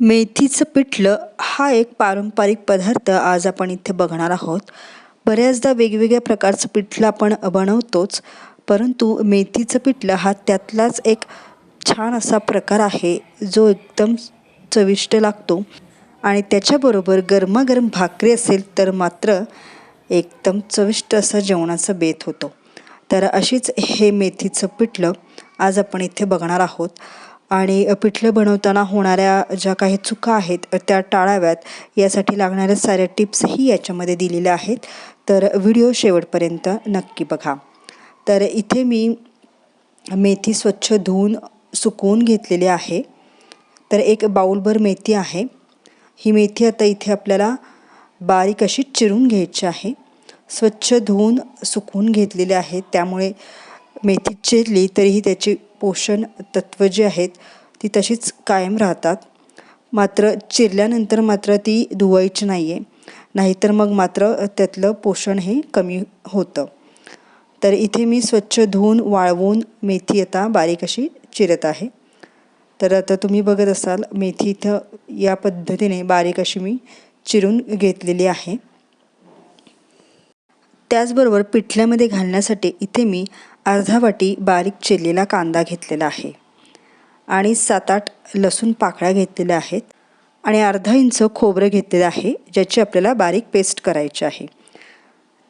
मेथीचं पिठलं हा एक पारंपरिक पदार्थ आज आपण इथे बघणार आहोत. बऱ्याचदा वेगवेगळ्या प्रकारचं पिठलं आपण बनवतोच परंतु मेथीचं पिठलं हा त्यातलाच एक छान असा प्रकार आहे जो एकदम चविष्ट लागतो. आणि त्याच्याबरोबर गरमागरम भाकरी असेल तर मात्र एकदम चविष्ट असा जेवणाचा बेत होतो. तर अशीच हे मेथीचं पिठलं आज आपण इथे बघणार आहोत. आणि पिठलं बनवताना होणाऱ्या ज्या काही चुका आहेत त्या टाळाव्यात. यासाठी लागणाऱ्या साऱ्या टिप्सही याच्यामध्ये दिलेल्या आहेत. तर व्हिडिओ शेवटपर्यंत नक्की बघा. तर इथे मी मेथी स्वच्छ धुवून सुकवून घेतलेली आहे. तर एक बाऊलभर मेथी आहे. ही मेथी आता इथे आपल्याला बारीक अशी चिरून घ्यायची आहे. स्वच्छ धुवून सुकवून घेतलेले आहे. त्यामुळे मेथी चिरली तरीही त्याची पोषण तत्त्व जी आहेत ती तशीच कायम राहतात. मात्र चिरल्यानंतर मात्र ती धुवायची नाही आहे नाहीतर मग मात्र त्यातलं पोषण हे कमी होतं. तर इथे मी स्वच्छ धुवून वाळवून मेथी आता बारीक अशी चिरत आहे. तर आता तुम्ही बघत असाल मेथी इथं या पद्धतीने बारीक अशी मी चिरून घेतलेली आहे. त्याचबरोबर पिठल्यामध्ये घालण्यासाठी इथे मी अर्धा वाटी बारीक चिरलेला कांदा घेतलेला आहे आणि सात आठ लसूण पाकळ्या घेतलेल्या आहेत आणि अर्धा इंच खोबरं घेतलेलं आहे ज्याची आपल्याला बारीक पेस्ट करायची आहे.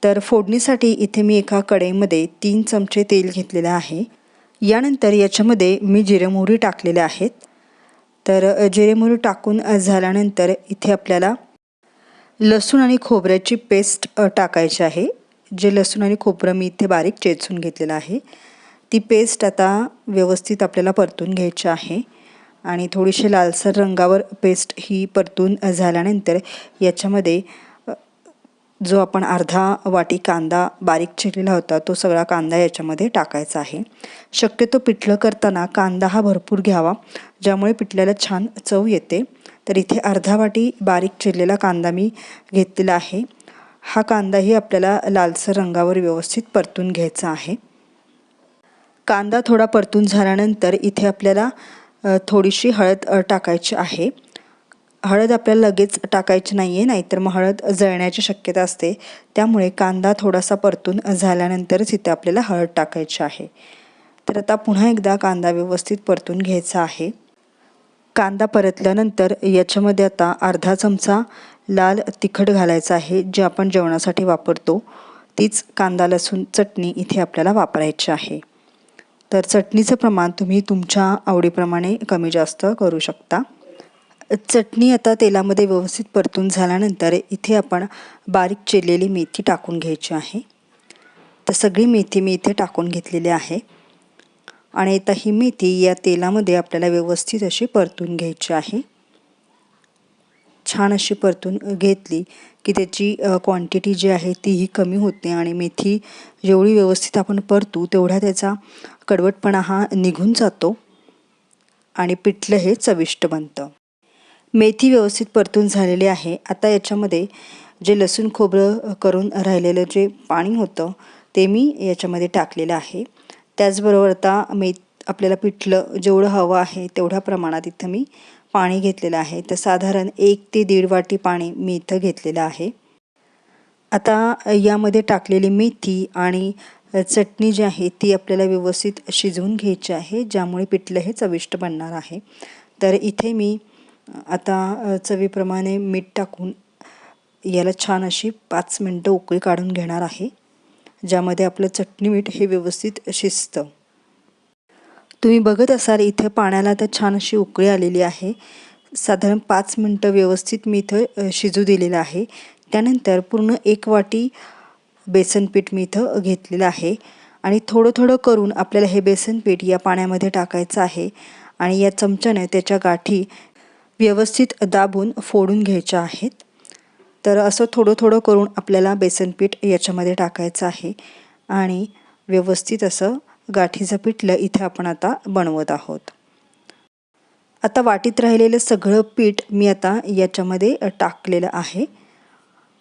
तर फोडणीसाठी इथे मी एका कढईमध्ये तीन चमचे तेल घेतलेलं आहे. यानंतर याच्यामध्ये मी जिरेमोहरी टाकलेल्या आहेत. तर जिरेमोहरी टाकून झाल्यानंतर इथे आपल्याला लसूण आणि खोबऱ्याची पेस्ट टाकायची आहे. जे लसूण आणि खोबरं मी इथे बारीक चेचून घेतलेलं आहे ती पेस्ट आता व्यवस्थित आपल्याला परतून घ्यायची आहे. आणि थोडीशी लालसर रंगावर पेस्ट ही परतून झाल्यानंतर याच्यामध्ये जो आपण अर्धा वाटी कांदा बारीक चिरलेला होता तो सगळा कांदा याच्यामध्ये टाकायचा आहे. शक्यतो पिठलं करताना कांदा हा भरपूर घ्यावा ज्यामुळे पिठल्याला छान चव येते. तर इथे अर्धा वाटी बारीक चिरलेला कांदा मी घेतलेला आहे. हा कांदाही आपल्याला लालसर रंगावर व्यवस्थित परतून घ्यायचा आहे. कांदा थोडा परतून झाल्यानंतर इथे आपल्याला थोडीशी हळद टाकायची आहे. हळद आपल्याला लगेच टाकायची नाही आहे नाहीतर मग हळद जळण्याची शक्यता असते. त्यामुळे कांदा थोडासा परतून झाल्यानंतरच इथे आपल्याला हळद टाकायची आहे. तर आता पुन्हा एकदा कांदा व्यवस्थित परतून घ्यायचा आहे. कांदा परतल्यानंतर याच्यामध्ये आता अर्धा चमचा लाल तिखट घालायचं आहे जे आपण जेवणासाठी वापरतो. तीच कांदा लसूण चटणी इथे आपल्याला वापरायची आहे. तर चटणीचं प्रमाण तुम्ही तुमच्या आवडीप्रमाणे कमी जास्त करू शकता. चटणी आता तेलामध्ये व्यवस्थित परतून झाल्यानंतर इथे आपण बारीक चिरलेली मेथी टाकून घ्यायची आहे. तर सगळी मेथी मी इथे टाकून घेतलेली आहे. आणि आता ही मेथी या तेलामध्ये आपल्याला व्यवस्थित अशी परतून घ्यायची आहे. छान अशी परतून घेतली की त्याची क्वांटिटी जी आहे तीही कमी होते आणि मेथी जेवढी व्यवस्थित आपण परतू तेवढा त्याचा कडवटपणा हा निघून जातो आणि पिठलं हे चविष्ट बनतं. मेथी व्यवस्थित परतून झालेली आहे. आता याच्यामध्ये जे लसूण खोबरं करून राहिलेलं जे पाणी होतं ते मी याच्यामध्ये टाकलेलं आहे. त्याचबरोबर आता मे आपल्याला पिठलं जेवढं हवं आहे तेवढ्या प्रमाणात इथं मी पाणी घेतलेलं आहे. तर साधारण एक ते दीड वाटी पाणी मी इथं घेतलेलं आहे. आता यामध्ये टाकलेली मेथी आणि चटणी जी आहे ती आपल्याला व्यवस्थित शिजवून घ्यायची आहे ज्यामुळे पिठलं हे चविष्ट बनणार आहे. तर इथे मी आता चवीप्रमाणे मीठ टाकून याला छान अशी पाच मिनटं उकळी काढून घेणार आहे ज्यामध्ये आपलं चटणी मीठ हे व्यवस्थित शिजतं. तुम्ही बघत असाल इथे पाण्याला तर छान अशी उकळी आलेली आहे. साधारण पाच मिनटं व्यवस्थित मी इथं शिजू दिलेलं आहे. त्यानंतर पूर्ण एक वाटी बेसन पीठ मी इथं घेतलेलं आहे. आणि थोडं थोडं करून आपल्याला हे बेसन पीठ या पाण्यामध्ये टाकायचं आहे. आणि या चमच्याने त्याच्या गाठी व्यवस्थित दाबून फोडून घ्यायच्या आहेत. तर असं थोडं थोडं करून आपल्याला बेसन पीठ याच्यामध्ये टाकायचं आहे. आणि व्यवस्थित असं गाठीचं पिठलं इथे आपण आता बनवत आहोत. आता वाटीत राहिलेलं सगळं पीठ मी आता याच्यामध्ये टाकलेलं आहे.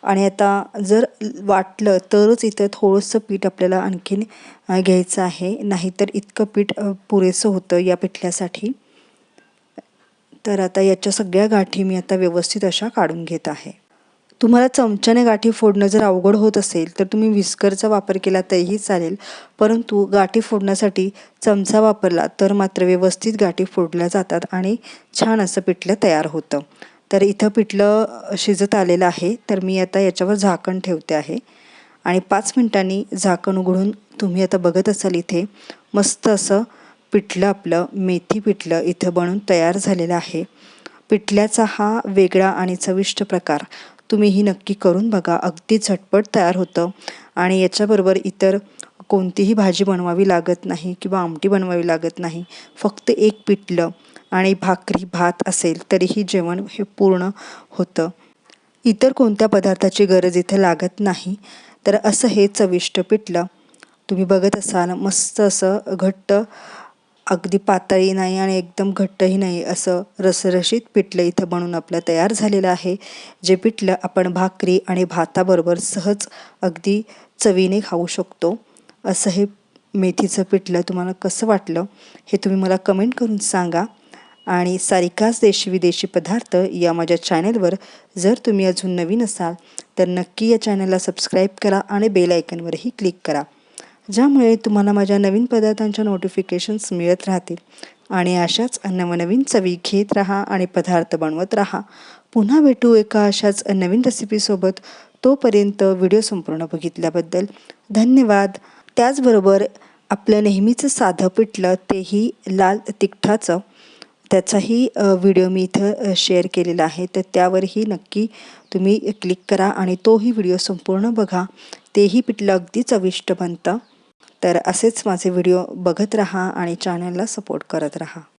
आणि आता जर वाटलं तरच इथं थोडंसं पीठ आपल्याला आणखीन घ्यायचं आहे. नाहीतर इतकं पीठ पुरेसं होतं या पिठल्यासाठी. तर आता याच्या सगळ्या गाठी मी आता व्यवस्थित अशा काढून घेत आहे. तुम्हाला चमच्याने गाठी फोडणं जर अवघड होत असेल तर तुम्ही विस्करचा वापर केला तरीही चालेल. परंतु गाठी फोडण्यासाठी चमचा वापरला तर मात्र व्यवस्थित गाठी फोडल्या जातात आणि छान असं पिठलं तयार होतं. तर इथं पिठलं शिजत आलेलं आहे तर मी आता याच्यावर झाकण ठेवते आहे. आणि पाच मिनिटांनी झाकण उघडून तुम्ही आता बघत असाल इथे मस्त असं पिठलं आपलं मेथी पिठलं इथं बनून तयार झालेलं आहे. पिठल्याचा हा वेगळा आणि चविष्ट प्रकार. तुम्हीही नक्की करून बघा. अगदी झटपट तयार होतं. आणि याच्याबरोबर इतर कोणतीही भाजी बनवावी लागत नाही किंवा आमटी बनवावी लागत नाही. फक्त एक पिठलं आणि भाकरी भात असेल तरीही जेवण हे पूर्ण होतं. इतर कोणत्या पदार्थाची गरज इथे लागत नाही. तर असं हे चविष्ट पिठलं. तुम्ही बघत असाल मस्त असं घट्ट अगदी पातळी नाही आणि एकदम घट्टही नाही असं रसरशीत पिठलं इथं बनून आपलं तयार झालेलं आहे. जे पिठलं आपण भाकरी आणि भाताबरोबर सहज अगदी चवीने खाऊ शकतो. असं हे मेथीचं पिठलं तुम्हाला कसं वाटलं हे तुम्ही मला कमेंट करून सांगा. आणि सारिकाच देशी विदेशी पदार्थ या माझ्या चॅनलवर जर तुम्ही अजून नवीन असाल तर नक्की या चॅनलला सबस्क्राईब करा आणि बेल आयकनवरही क्लिक करा. ज्यामुळे तुम्हाला माझ्या नवीन पदार्थांच्या नोटिफिकेशन्स मिळत राहतील. आणि अशाच नवनवीन चवी घेत राहा आणि पदार्थ बनवत राहा. पुन्हा भेटू एका अशाच नवीन रेसिपीसोबत तोपर्यंत व्हिडिओ संपूर्ण बघितल्याबद्दल धन्यवाद. त्याचबरोबर आपलं नेहमीचं साधं पिठलं तेही लाल तिखटाचं. त्याचाही व्हिडिओ मी इथं शेअर केलेला आहे. तर त्यावरही नक्की तुम्ही क्लिक करा आणि तोही व्हिडिओ संपूर्ण बघा. तेही पिठलं अगदी चविष्ट बनतं. तर असेच माझे व्हिडिओ बघत राहा आणि चॅनलला सपोर्ट करत राहा.